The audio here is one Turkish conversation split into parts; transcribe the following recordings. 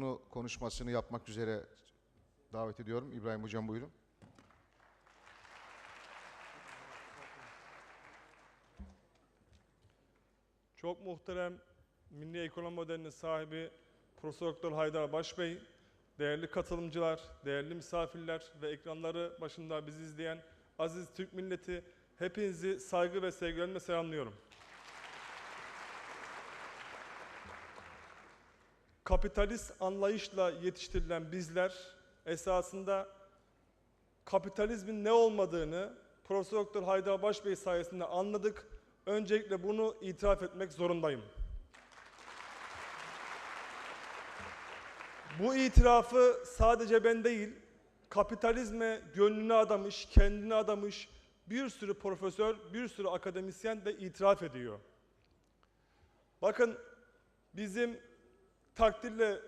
Onu konuşmasını yapmak üzere davet ediyorum. İbrahim Hocam buyurun. Çok muhterem Milli Ekonomi Modelinin sahibi Profesör Doktor Haydar Başbey, değerli katılımcılar, değerli misafirler ve ekranları başında bizi izleyen aziz Türk milleti hepinizi saygı ve sevgilerimle selamlıyorum. Kapitalist anlayışla yetiştirilen bizler esasında kapitalizmin ne olmadığını Profesör Doktor Haydar Başbey sayesinde anladık. Öncelikle bunu itiraf etmek zorundayım. Bu itirafı sadece ben değil, kapitalizme gönlünü adamış, kendini adamış bir sürü profesör, bir sürü akademisyen de itiraf ediyor. Bakın bizim takdirle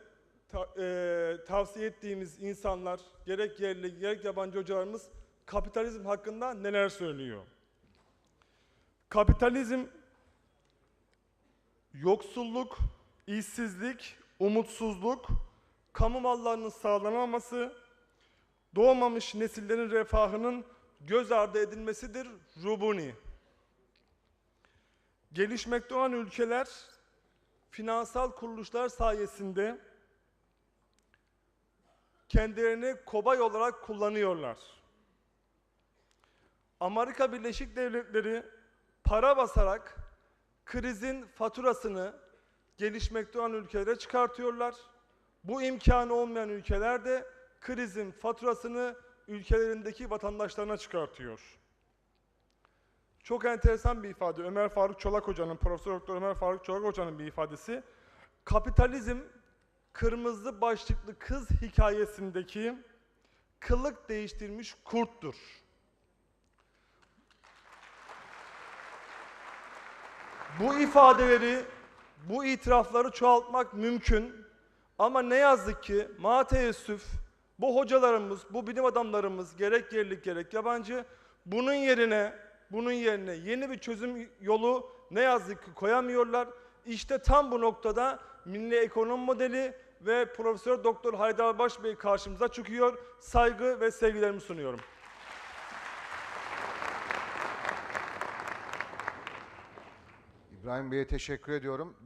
ta- eee, tavsiye ettiğimiz insanlar, gerek yerli gerek yabancı hocalarımız kapitalizm hakkında neler söylüyor? Kapitalizm yoksulluk, işsizlik, umutsuzluk, kamu mallarının sağlanamaması, doğmamış nesillerin refahının göz ardı edilmesidir Rubuni. Gelişmekte olan ülkeler finansal kuruluşlar sayesinde kendilerini kobay olarak kullanıyorlar. Amerika Birleşik Devletleri para basarak krizin faturasını gelişmekte olan ülkelere çıkartıyorlar. Bu imkanı olmayan ülkeler de krizin faturasını ülkelerindeki vatandaşlarına çıkartıyor. Çok enteresan bir ifade. Ömer Faruk Çolak Hoca'nın, Profesör Doktor Ömer Faruk Çolak Hoca'nın bir ifadesi. Kapitalizm kırmızı başlıklı kız hikayesindeki kılık değiştirmiş kurttur. Bu ifadeleri, bu itirafları çoğaltmak mümkün. Ama ne yazık ki ma teessüf bu hocalarımız, bu bilim adamlarımız gerek yerli gerek yabancı bunun yerine bunun yerine yeni bir çözüm yolu ne yazık ki koyamıyorlar. İşte tam bu noktada milli ekonomi modeli ve Profesör Doktor Haydar Başbey karşımıza çıkıyor. Saygı ve sevgilerimi sunuyorum. İbrahim Bey'e teşekkür ediyorum.